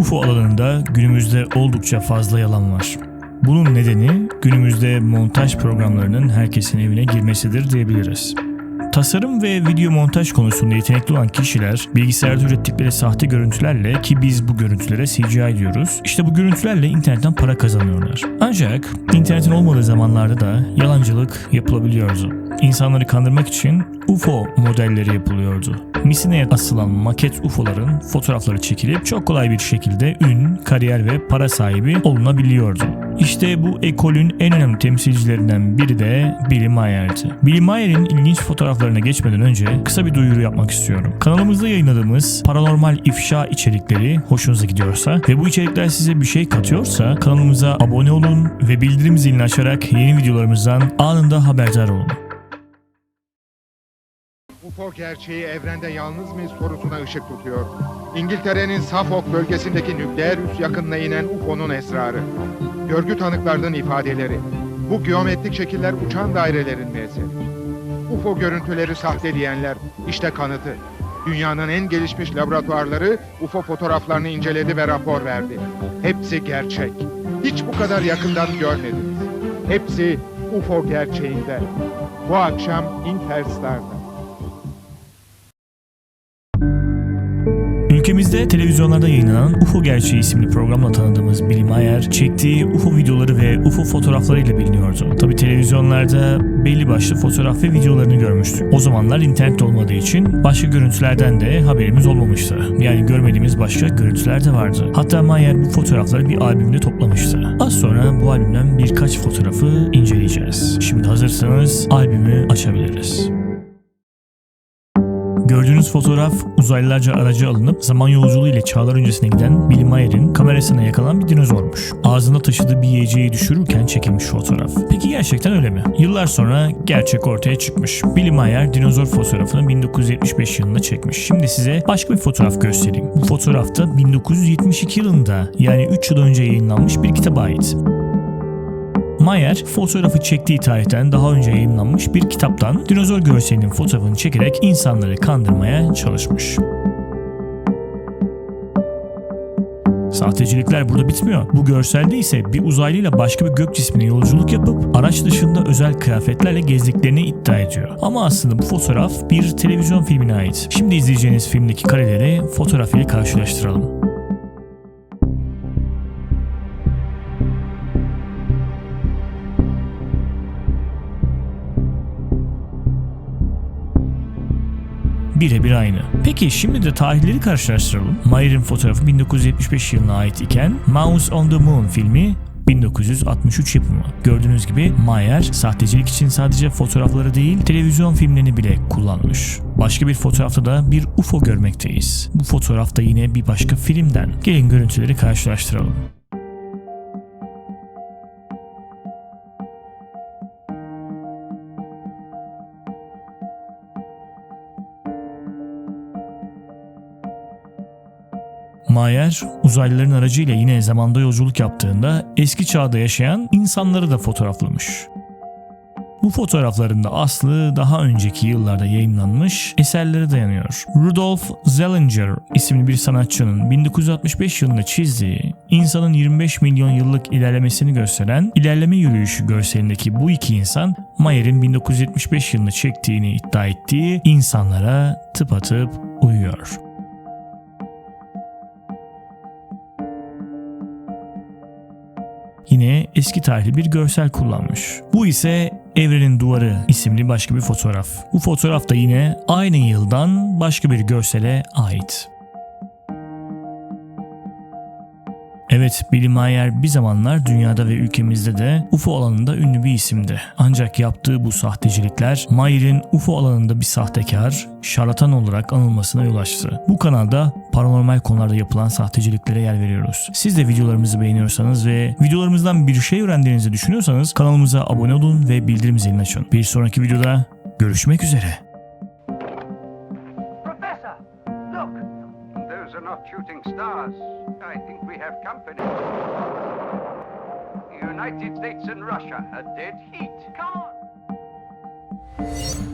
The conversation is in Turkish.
UFO alanında günümüzde oldukça fazla yalan var. Bunun nedeni günümüzde montaj programlarının herkesin evine girmesidir diyebiliriz. Tasarım ve video montaj konusunda yetenekli olan kişiler bilgisayarda ürettikleri sahte görüntülerle ki biz bu görüntülere CGI diyoruz. işte bu görüntülerle internetten para kazanıyorlar. Ancak internetin olmadığı zamanlarda da yalancılık yapılabiliyordu. İnsanları kandırmak için UFO modelleri yapılıyordu. Misineye asılan maket UFO'ların fotoğrafları çekilip çok kolay bir şekilde ün, kariyer ve para sahibi olunabiliyordu. İşte bu ekolün en önemli temsilcilerinden biri de Billy Mayer'di. Billy Mayer'in ilginç fotoğraflarına geçmeden önce kısa bir duyuru yapmak istiyorum. Kanalımızda yayınladığımız paranormal ifşa içerikleri hoşunuza gidiyorsa ve bu içerikler size bir şey katıyorsa kanalımıza abone olun ve bildirim zilini açarak yeni videolarımızdan anında haberdar olun. UFO gerçeği evrende yalnız mıyız sorusuna ışık tutuyor. İngiltere'nin Suffolk bölgesindeki nükleer üs yakınına inen UFO'nun esrarı. Görgü tanıklarının ifadeleri. Bu geometrik şekiller uçan dairelerin mi? UFO görüntüleri sahte diyenler işte kanıtı. Dünyanın en gelişmiş laboratuvarları UFO fotoğraflarını inceledi ve rapor verdi. Hepsi gerçek. Hiç bu kadar yakından görmediniz. Hepsi UFO gerçeğinde. Bu akşam Interstar'da. Ülkemizde televizyonlarda yayınlanan UFO Gerçeği isimli programla tanıdığımız Billy Mayer, çektiği UFO videoları ve UFO fotoğraflarıyla biliniyordu. Tabi televizyonlarda belli başlı fotoğraf ve videolarını görmüştük. O zamanlar internet olmadığı için başka görüntülerden de haberimiz olmamıştı. Yani görmediğimiz başka görüntüler de vardı. Hatta Mayer bu fotoğrafları bir albümde toplamıştı. Az sonra bu albümden birkaç fotoğrafı inceleyeceğiz. Şimdi hazırsanız albümü açabiliriz. Gördüğünüz fotoğraf uzaylılarca araca alınıp zaman yolculuğu ile çağlar öncesine giden Billy Mayer'in kamerasına yakalanan bir dinozormuş. Ağzında taşıdığı bir yiyeceği düşürürken çekilmiş fotoğraf. Peki gerçekten öyle mi? Yıllar sonra gerçek ortaya çıkmış. Billy Mayer dinozor fotoğrafını 1975 yılında çekmiş. Şimdi size başka bir fotoğraf göstereyim. Bu fotoğrafta 1972 yılında yani 3 yıl önce yayınlanmış bir kitaba ait. Mayer fotoğrafı çektiği tarihten daha önce yayınlanmış bir kitaptan dinozor görselinin fotoğrafını çekerek insanları kandırmaya çalışmış. Sahtecilikler burada bitmiyor. Bu görselde ise bir uzaylıyla başka bir gök cismine yolculuk yapıp araç dışında özel kıyafetlerle gezdiklerini iddia ediyor. Ama aslında bu fotoğraf bir televizyon filmine ait. Şimdi izleyeceğiniz filmdeki kareleri fotoğraf ile karşılaştıralım. Birebir aynı. Peki şimdi de tarihleri karşılaştıralım. Mayer'in fotoğrafı 1975 yılına ait iken Mouse on the Moon filmi 1963 yapımı. Gördüğünüz gibi Mayer sahtecilik için sadece fotoğrafları değil televizyon filmlerini bile kullanmış. Başka bir fotoğrafta da bir UFO görmekteyiz. Bu fotoğrafta yine bir başka filmden. Gelin görüntüleri karşılaştıralım. Mayer uzaylıların aracıyla yine zamanda yolculuk yaptığında eski çağda yaşayan insanları da fotoğraflamış. Bu fotoğraflarında aslı daha önceki yıllarda yayınlanmış eserlere dayanıyor. Rudolf Zellinger isimli bir sanatçının 1965 yılında çizdiği insanın 25 milyon yıllık ilerlemesini gösteren ilerleme yürüyüşü görselindeki bu iki insan Mayer'in 1975 yılında çektiğini iddia ettiği insanlara tıpatıp uyuyor. Eski tarihli bir görsel kullanmış. Bu ise Evrenin Duvarı isimli başka bir fotoğraf. Bu fotoğraf da yine aynı yıldan başka bir görsele ait. Evet, Billy Mayer bir zamanlar dünyada ve ülkemizde de UFO alanında ünlü bir isimdi. Ancak yaptığı bu sahtecilikler Mayer'in UFO alanında bir sahtekar, şarlatan olarak anılmasına yol açtı. Bu kanalda paranormal konularda yapılan sahteciliklere yer veriyoruz. Siz de videolarımızı beğeniyorsanız ve videolarımızdan bir şey öğrendiğinizi düşünüyorsanız kanalımıza abone olun ve bildirim zilini açın. Bir sonraki videoda görüşmek üzere. Those are not shooting stars. I think we have company. United States and Russia, a dead heat. Come on!